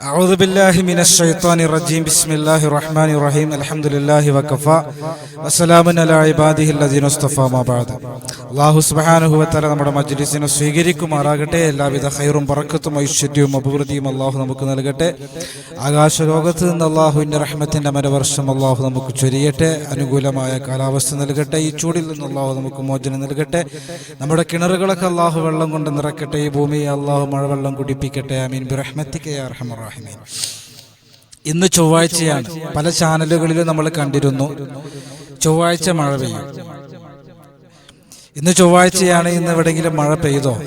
أعوذ بالله من الشيطان الرجيم بسم الله الرحمن الرحيم الحمد لله وكفى وسلام على عباده الذين اصطفى ما بعد അള്ളാഹു സുബ്ഹാനഹു വതആല നമ്മുടെ മജ്ലിസിനെ സ്വീകരിക്കുമാറാകട്ടെ എല്ലാവിധ ഖൈറും ബറക്കത്തും ഐശ്വര്യവും അഭിവൃദ്ധിയും അള്ളാഹു നമുക്ക് നൽകട്ടെ ആകാശലോകത്ത് നിന്ന് അള്ളാഹുവിൻ്റെ റഹ്മത്തിൻ്റെ മരവർഷം അള്ളാഹു നമുക്ക് ചൊരിയട്ടെ അനുകൂലമായ കാലാവസ്ഥ നൽകട്ടെ ഈ ചൂടിൽ നിന്ന് അള്ളാഹു നമുക്ക് മോചനം നൽകട്ടെ നമ്മുടെ കിണറുകളൊക്കെ അള്ളാഹു വെള്ളം കൊണ്ട് നിറക്കട്ടെ ഈ ഭൂമിയെ അള്ളാഹു മഴവെള്ളം കുടിപ്പിക്കട്ടെ അമീൻ ബിറഹ്മത്തിക്കെ ഇന്ന് ചൊവ്വാഴ്ചയാണ്. പല ചാനലുകളിലും നമ്മൾ കണ്ടിരുന്നു. ചൊവ്വാഴ്ച മഴ പെയ്യും. ഇന്ന് ചൊവ്വാഴ്ചയാണ് ഇന്ന് എവിടെയെങ്കിലും മഴ പെയ്തോ?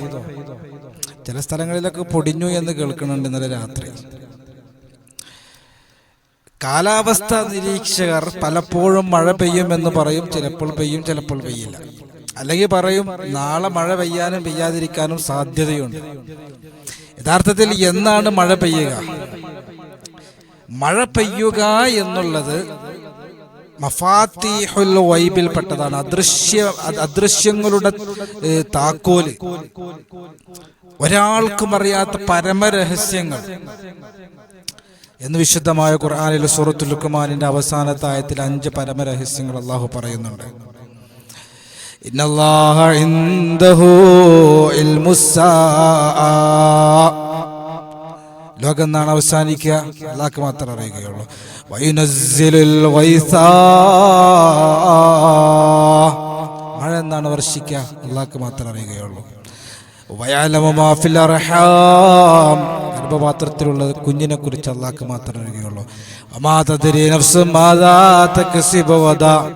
ചില സ്ഥലങ്ങളിലൊക്കെ പൊടിഞ്ഞു എന്ന് കേൾക്കുന്നുണ്ട് ഇന്നലെ രാത്രി. കാലാവസ്ഥ നിരീക്ഷകർ പലപ്പോഴും മഴ പെയ്യും എന്ന് പറയും. ചിലപ്പോൾ പെയ്യും ചിലപ്പോൾ പെയ്യില്ല. അല്ലെങ്കിൽ പറയും നാളെ മഴ പെയ്യാനും പെയ്യാതിരിക്കാനും സാധ്യതയുണ്ട്. യഥാർത്ഥത്തിൽ എന്നാണ് മഴ പെയ്യുക? മഴ പെയ്യുക എന്നുള്ളത് മഫാത്തിഹുൽ വൈബിൽപ്പെട്ടതാണ്. അദൃശ്യ അദൃശ്യങ്ങളുടെ താക്കോൽ. ഒരാൾക്കും അറിയാത്ത പരമരഹസ്യങ്ങൾ. എന്ന് വിശുദ്ധമായ ഖുർആനിൽ സൂറത്തുൽ ലുക്മാനിന്റെ അവസാനത്തായത്തിൽ അഞ്ച് പരമരഹസ്യങ്ങൾ അള്ളാഹു പറയുന്നുണ്ട്. ഇന്നല്ലാഹ ഇൻദഹു ഇൽമുസ്സാഅ ലോകം എന്നാണ് അവസാനിക്കുക. അള്ളാഹ്ക്ക് മാത്രം അറിയുകയുള്ളൂ. വൈനസിലുൽ. മഴ എന്നാണ് വർഷിക്കുക. അള്ളാഹ്ക്ക് മാത്രം അറിയുകയുള്ളൂ. വയാലമ മാഫിൽ അർഹാം. ഗർഭപാത്രത്തിലുള്ള കുഞ്ഞിനെ കുറിച്ച് അള്ളാഹ്ക്ക് മാത്രമേ അറിയുകയുള്ളൂ. നഫ്സും.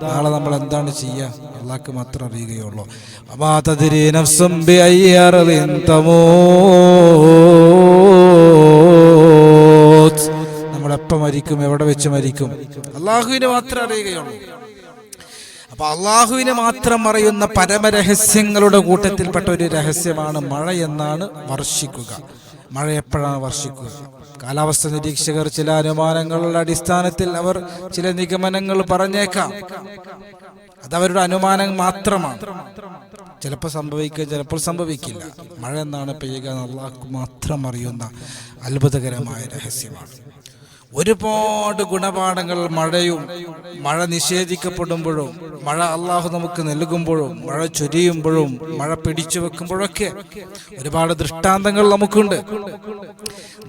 നാളെ നമ്മൾ എന്താണ് ചെയ്യുക അള്ളാഹ്ക്ക് മാത്രം അറിയുകയുള്ളൂ. നഫ്സും. നമ്മൾ എപ്പം മരിക്കും? എവിടെ വെച്ച് മരിക്കും? അള്ളാഹുവിനെ മാത്രം അറിയുകയുള്ളൂ. അപ്പൊ അള്ളാഹുവിനെ മാത്രം അറിയുന്ന പരമരഹസ്യങ്ങളുടെ കൂട്ടത്തിൽപ്പെട്ട ഒരു രഹസ്യമാണ് മഴ എന്നാണ് വർഷിക്കുക. മഴ എപ്പോഴാണ് വർഷിക്കുക? കാലാവസ്ഥ നിരീക്ഷകർ ചില അനുമാനങ്ങളുടെ അടിസ്ഥാനത്തിൽ അവർ ചില നിഗമനങ്ങൾ പറഞ്ഞേക്കാം. അതവരുടെ അനുമാനം മാത്രമാണ്. ചിലപ്പോൾ സംഭവിക്കുക ചിലപ്പോൾ സംഭവിക്കില്ല. മഴ എന്നാണ് പെയ്യുക എന്ന് മാത്രം അറിയുന്ന അത്ഭുതകരമായ രഹസ്യമാണ്. ഒരുപാട് ഗുണപാഠങ്ങൾ മഴയും മഴ നിഷേധിക്കപ്പെടുമ്പോഴും മഴ അള്ളാഹു നമുക്ക് നൽകുമ്പോഴും മഴ ചൊരിയുമ്പോഴും മഴ പിടിച്ചു വെക്കുമ്പോഴൊക്കെ ഒരുപാട് ദൃഷ്ടാന്തങ്ങൾ നമുക്കുണ്ട്.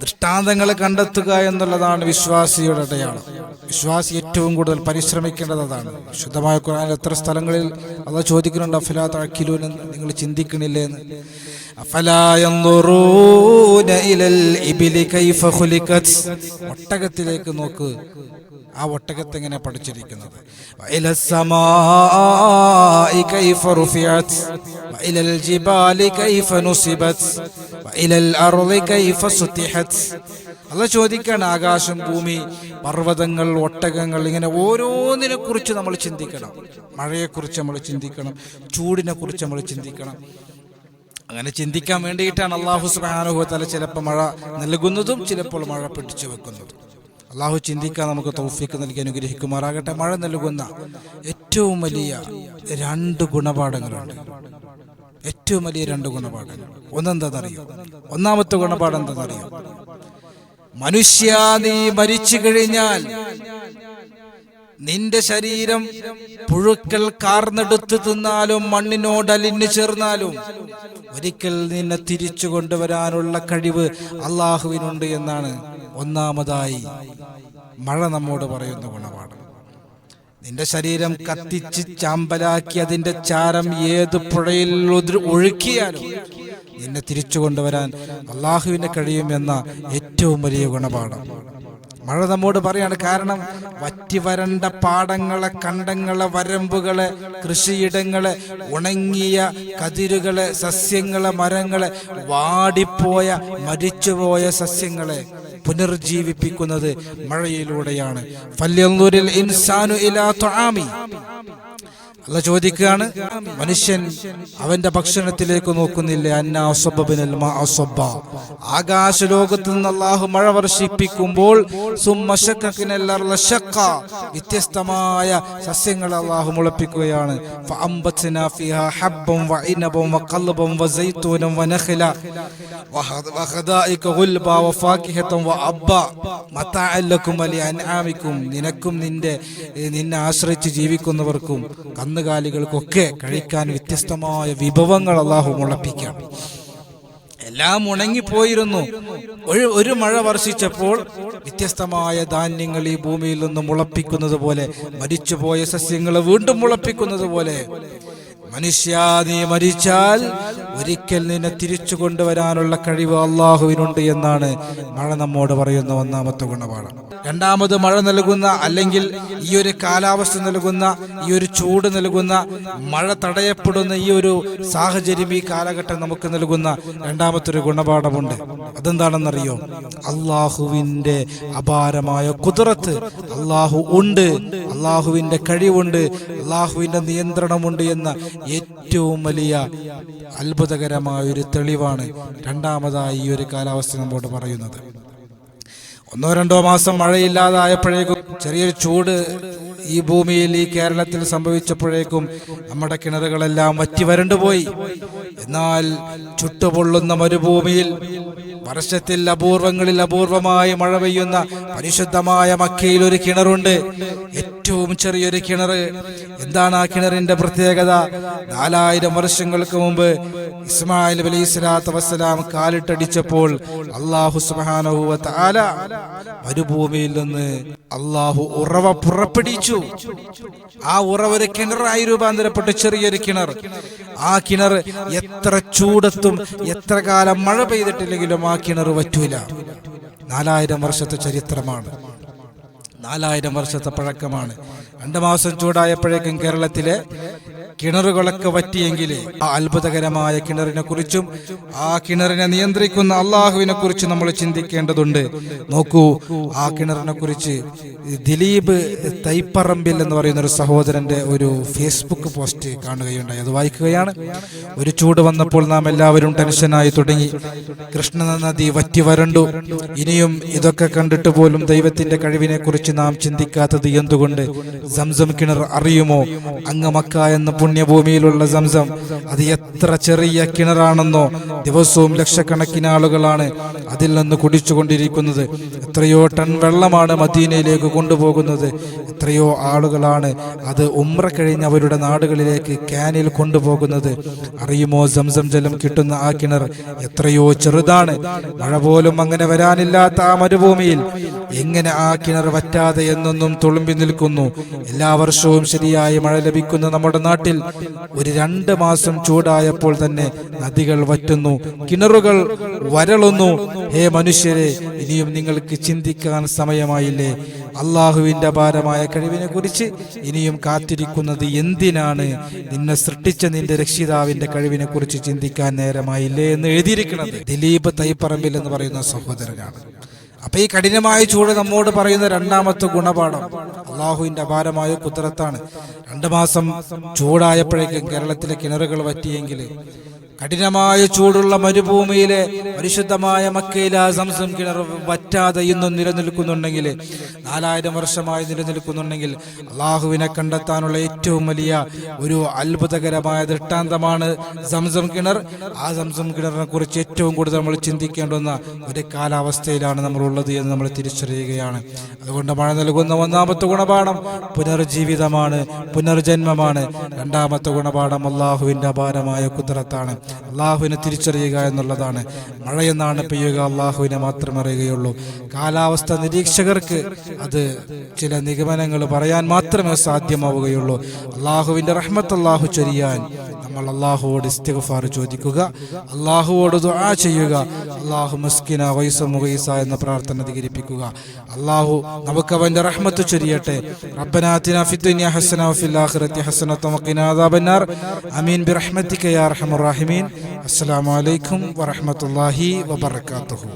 ദൃഷ്ടാന്തങ്ങൾ കണ്ടെത്തുക എന്നുള്ളതാണ് വിശ്വാസിയുടെ അടയാളം. വിശ്വാസി ഏറ്റവും കൂടുതൽ പരിശ്രമിക്കേണ്ടത് അതാണ്. ശുദ്ധമായ ഖുർആൻ എത്ര സ്ഥലങ്ങളിൽ അത് ചോദിക്കുന്നുണ്ട് അഫലാ തഴക്കിലൂൻ നിങ്ങൾ ചിന്തിക്കണില്ലേ എന്ന്? ഒട്ടകത്തിലേക്ക് നോക്ക്. ആ ഒട്ടകത്തെ എങ്ങനെ പഠിച്ചിരിക്കുന്നത് അല്ല ചോദിക്കാണ് ആകാശം ഭൂമി പർവതങ്ങൾ ഒട്ടകങ്ങൾ ഇങ്ങനെ ഓരോന്നിനെ കുറിച്ച് നമ്മൾ ചിന്തിക്കണം. മഴയെക്കുറിച്ച് നമ്മൾ ചിന്തിക്കണം. ചൂടിനെ കുറിച്ച് നമ്മൾ ചിന്തിക്കണം. അങ്ങനെ ചിന്തിക്കാൻ വേണ്ടിയിട്ടാണ് അള്ളാഹു സുബാനുഭവത്തല ചിലപ്പോൾ മഴ നൽകുന്നതും ചിലപ്പോൾ മഴ പിടിച്ചു വെക്കുന്നതും. അള്ളാഹു ചിന്തിക്കാൻ നമുക്ക് തൗഫീക്ക് നൽകി അനുഗ്രഹിക്കുമാറാകട്ടെ. മഴ നൽകുന്ന ഏറ്റവും വലിയ രണ്ട് ഗുണപാഠങ്ങളുണ്ട്. ഏറ്റവും വലിയ രണ്ട് ഗുണപാഠങ്ങൾ. ഒന്നെന്താണെന്നറിയോ? ഒന്നാമത്തെ ഗുണപാഠം എന്താണെന്നറിയോ? മനുഷ്യ നീ മരിച്ചു കഴിഞ്ഞാൽ നിന്റെ ശരീരം പുഴുക്കൾ കാർന്നെടുത്ത് തിന്നാലും മണ്ണിനോട് അലിഞ്ഞു ചേർന്നാലും ഒരിക്കൽ നിന്നെ തിരിച്ചു കൊണ്ടുവരാനുള്ള കഴിവ് അള്ളാഹുവിനുണ്ട് എന്നാണ് ഒന്നാമതായി മഴ നമ്മോട് പറയുന്ന ഗുണമാണ് നിന്റെ ശരീരം കത്തിച്ച് ചാമ്പലാക്കി അതിന്റെ ചാരം ഏത് പുഴയിൽ ഒഴുക്കിയാൽ നിന്നെ തിരിച്ചു കൊണ്ടുവരാൻ അള്ളാഹുവിന് കഴിയുമെന്ന ഏറ്റവും വലിയ ഗുണപാഠം. മഴ നമ്മോട് പറയാണ് കാരണം വറ്റി വരണ്ട പാടങ്ങളെ കണ്ടങ്ങളെ വരമ്പുകളെ കൃഷിയിടങ്ങളെ ഉണങ്ങിയ കതിരുകളെ സസ്യങ്ങളെ മരങ്ങളെ വാടിപ്പോയ മരിച്ചുപോയ സസ്യങ്ങളെ പുനർജീവിപ്പിക്കുന്നത് മഴയിലൂടെയാണ്. ഫല്യൻദുരിൽ ഇൻസാനു ഇലാ തുആമി അല്ല ചോദിക്കുകയാണ് മനുഷ്യൻ അവന്റെ ഭക്ഷണത്തിലേക്ക് നോക്കുന്നില്ല? ആകാശ. ആകാശലോകത്ത് നിന്ന് അള്ളാഹു മഴ വർഷിപ്പിക്കുമ്പോൾ വ്യത്യസ്തമായ സസ്യങ്ങൾ അള്ളാഹു മുളപ്പിക്കുകയാണ്. നിനക്കും നിന്റെ നിന്നെ ആശ്രയിച്ച് ജീവിക്കുന്നവർക്കും കന്നുകാലികൾക്കൊക്കെ കഴിക്കാൻ വ്യത്യസ്തമായ വിഭവങ്ങൾ അള്ളാഹു മുളപ്പിക്കാം. എല്ലാം ഉണങ്ങിപ്പോയിരുന്നു. ഒരു ഒരു മഴ വർഷിച്ചപ്പോൾ വ്യത്യസ്തമായ ധാന്യങ്ങൾ ഈ ഭൂമിയിൽ നിന്ന് മുളപ്പിക്കുന്നത് പോലെ മരിച്ചുപോയ സസ്യങ്ങൾ വീണ്ടും മുളപ്പിക്കുന്നത് പോലെ. മനുഷ്യ നീ മരിച്ചാൽ ഒരിക്കൽ നിന്നെ തിരിച്ചു കൊണ്ടുവരാനുള്ള കഴിവ് അള്ളാഹുവിനുണ്ട് എന്നാണ് മഴ നമ്മോട് പറയുന്ന ഒന്നാമത്തെ ഗുണപാഠം. രണ്ടാമത് മഴ നൽകുന്ന അല്ലെങ്കിൽ ഈ ഒരു കാലാവസ്ഥ നൽകുന്ന ഈ ഒരു ചൂട് നൽകുന്ന മഴ തടയപ്പെടുന്ന ഈ ഒരു സാഹചര്യം ഈ കാലഘട്ടം നമുക്ക് നൽകുന്ന രണ്ടാമത്തെ ഒരു ഗുണപാഠമുണ്ട്. അതെന്താണെന്നറിയോ? അള്ളാഹുവിന്റെ അപാരമായ കുതിരത്ത് അള്ളാഹു ഉണ്ട്. അള്ളാഹുവിന്റെ കഴിവുണ്ട് അള്ളാഹുവിന്റെ നിയന്ത്രണമുണ്ട് എന്ന ഏറ്റവും വലിയ അത്ഭുതകരമായ ഒരു തെളിവാണ് രണ്ടാമതായി ഈ ഒരു കാലാവസ്ഥ നമ്മോട് പറയുന്നത്. ഒന്നോ രണ്ടോ മാസം മഴയില്ലാതായപ്പോഴേക്കും ചെറിയൊരു ചൂട് ഈ ഭൂമിയിൽ ഈ കേരളത്തിൽ സംഭവിച്ചപ്പോഴേക്കും നമ്മുടെ കിണറുകളെല്ലാം വറ്റി വരണ്ടുപോയി എന്നാൽ ചുട്ടുപൊള്ളുന്ന മരുഭൂമിയിൽ വർഷത്തിൽ അപൂർവങ്ങളിൽ അപൂർവമായി മഴ പെയ്യുന്ന പരിശുദ്ധമായ മക്കയിൽ ഒരു കിണറുണ്ട്. ഏറ്റവും ചെറിയൊരു കിണർ. എന്താണ് ആ കിണറിന്റെ പ്രത്യേകത? നാലായിരം വർഷങ്ങൾക്ക് മുമ്പ് ഇസ്മായിൽ അലൈഹി സ്വലാത്തു വസ്സലാം കാലിട്ടടിച്ചപ്പോൾ അള്ളാഹു സുബ്ഹാനഹു വ തആല മരുഭൂമിയിൽ നിന്ന് അള്ളാഹു ഉറവ പുറപ്പെടിച്ചു ആ ഉറവ ഒരു കിണറായി രൂപാന്തരപ്പെട്ട ചെറിയൊരു കിണർ. ആ കിണർ എത്ര ചൂടത്തും എത്ര കാലം മഴ പെയ്തിട്ടില്ലെങ്കിലും ആ കിണർ പറ്റൂല നാലായിരം വർഷത്തെ ചരിത്രമാണ്. നാലായിരം വർഷത്തെ പഴക്കമാണ്. രണ്ടു മാസം ചൂടായപ്പോഴേക്കും കേരളത്തിലെ കിണറുകളൊക്കെ വറ്റിയെങ്കിലേ ആ അത്ഭുതകരമായ കിണറിനെ കുറിച്ചും ആ കിണറിനെ നിയന്ത്രിക്കുന്ന അള്ളാഹുവിനെ കുറിച്ച് നമ്മൾ ചിന്തിക്കേണ്ടതുണ്ട്. നോക്കൂ ആ കിണറിനെ കുറിച്ച് ദിലീപ് തൈപ്പറമ്പിൽ എന്ന് പറയുന്ന ഒരു സഹോദരന്റെ ഒരു ഫേസ്ബുക്ക് പോസ്റ്റ് കാണുകയുണ്ടായി. അത് വായിക്കുകയാണ്. ഒരു ചൂട് വന്നപ്പോൾ നാം എല്ലാവരും ടെൻഷനായി തുടങ്ങി. കൃഷ്ണ നദി വറ്റി വരണ്ടു. ഇനിയും ഇതൊക്കെ കണ്ടിട്ട് പോലും ദൈവത്തിന്റെ കഴിവിനെ കുറിച്ച് നാം ചിന്തിക്കാത്തത് എന്തുകൊണ്ട്? സംസം കിണർ അറിയുമോ? അങ്ങ് മക്ക എന്ന പുണ്യഭൂമിയിലുള്ള സംസം. അത് എത്ര ചെറിയ കിണറാണെന്നോ ദിവസവും ലക്ഷക്കണക്കിന് ആളുകളാണ് അതിൽ നിന്ന് കുടിച്ചുകൊണ്ടിരിക്കുന്നത്. എത്രയോ ടൺ വെള്ളമാണ് മദീനയിലേക്ക് കൊണ്ടുപോകുന്നത്. എത്രയോ ആളുകളാണ് അത് ഉമ്ര കഴിഞ്ഞ് അവരുടെ നാടുകളിലേക്ക് ക്യാനിൽ കൊണ്ടുപോകുന്നത്. അറിയുമോ സംസം ജലം കിട്ടുന്ന ആ കിണർ എത്രയോ ചെറുതാണ്. മഴ പോലും അങ്ങനെ വരാനില്ലാത്ത ആ മരുഭൂമിയിൽ എങ്ങനെ ആ കിണർ വറ്റാതെ എന്നൊന്നും തുളുമ്പി നിൽക്കുന്നു. എല്ലാ വർഷവും ശരിയായ മഴ ലഭിക്കുന്ന നമ്മുടെ നാട്ടിൽ ഒരു രണ്ട് മാസം ചൂടായപ്പോൾ തന്നെ നദികൾ വറ്റുന്നു കിണറുകൾ വരളുന്നു. ഹേ മനുഷ്യരെ ഇനിയും നിങ്ങൾക്ക് ചിന്തിക്കാൻ സമയമായില്ലേ? അള്ളാഹുവിന്റെ അപാരമായ കഴിവിനെ കുറിച്ച് ഇനിയും കാത്തിരിക്കുന്നത് എന്തിനാണ്? നിന്നെ സൃഷ്ടിച്ച നിന്റെ രക്ഷിതാവിന്റെ കഴിവിനെ കുറിച്ച് ചിന്തിക്കാൻ നേരമായില്ലേ എന്ന് എഴുതിയിരിക്കുന്നത്. ദിലീപ് തൈപ്പറമ്പിൽ എന്ന് പറയുന്ന സഹോദരനാണ്. അപ്പൊ ഈ കഠിനമായ ചൂട് നമ്മോട് പറയുന്ന രണ്ടാമത്തെ ഗുണപാഠം. അള്ളാഹുവിന്റെ അപാരമായ കുതിരത്താണ്. രണ്ടു മാസം ചൂടായപ്പോഴേക്കും കേരളത്തിലെ കിണറുകൾ വറ്റിയെങ്കിൽ കഠിനമായ ചൂടുള്ള മരുഭൂമിയിലെ പരിശുദ്ധമായ മക്കയില സംസം കിണർ വറ്റാതെ ഇന്നും നിലനിൽക്കുന്നുണ്ടെങ്കിൽ നാലായിരം വർഷമായി നിലനിൽക്കുന്നുണ്ടെങ്കിൽ അള്ളാഹുവിനെ കണ്ടെത്താനുള്ള ഏറ്റവും വലിയ ഒരു അത്ഭുതകരമായ ദൃഷ്ടാന്തമാണ് സംസം കിണർ. ആ സംസം കിണറിനെ കുറിച്ച് ഏറ്റവും കൂടുതൽ നമ്മൾ ചിന്തിക്കേണ്ടുന്ന ഒരു കാലാവസ്ഥയിലാണ് നമ്മൾ ഉള്ളത് എന്ന് നമ്മൾ തിരിച്ചറിയുകയാണ്. അതുകൊണ്ട് മഴ നൽകുന്ന ഒന്നാമത്തെ ഗുണപാഠം പുനർജീവിതമാണ് പുനർജന്മമാണ്. രണ്ടാമത്തെ ഗുണപാഠം അള്ളാഹുവിന്റെ അപാരമായ കുതിരത്താണ്. അള്ളാഹുവിനെ തിരിച്ചറിയുക എന്നുള്ളതാണ്. മഴയെന്നാണ് പെയ്യുക അള്ളാഹുവിനെ മാത്രം അറിയുകയുള്ളൂ. കാലാവസ്ഥ നിരീക്ഷകർക്ക് അത് ചില നിഗമനങ്ങൾ പറയാൻ മാത്രമേ സാധ്യമാവുകയുള്ളൂ. അള്ളാഹുവിന്റെ റഹ്മത്ത് അള്ളാഹു ചൊരിയാൻ നമ്മൾ അള്ളാഹുവോട് ഇസ്തിഗ്ഫാർ ചോദിക്കുക അള്ളാഹുവോട് ദുആ ചെയ്യുക അള്ളാഹു മസ്കിന വൈസ മുഗൈസ എന്ന പ്രാർത്ഥന അധികരിപ്പിക്കുക. അള്ളാഹു നമുക്ക് അവന്റെ റഹ്മത്ത് ചൊരിയട്ടെ. റബ്ബനാത്തിന ഫിദ്ദുനിയ ഹസന വഫിൽ ആഖിറതി ഹസനത വഖിന അദാബന്നാർ ആമീൻ ബിറഹ്മതിക യാ അർഹമർ റഹീമീൻ. അസ്സലാമു അലൈക്കും വറഹ്മത്തുള്ളാഹി വബറകാതുഹു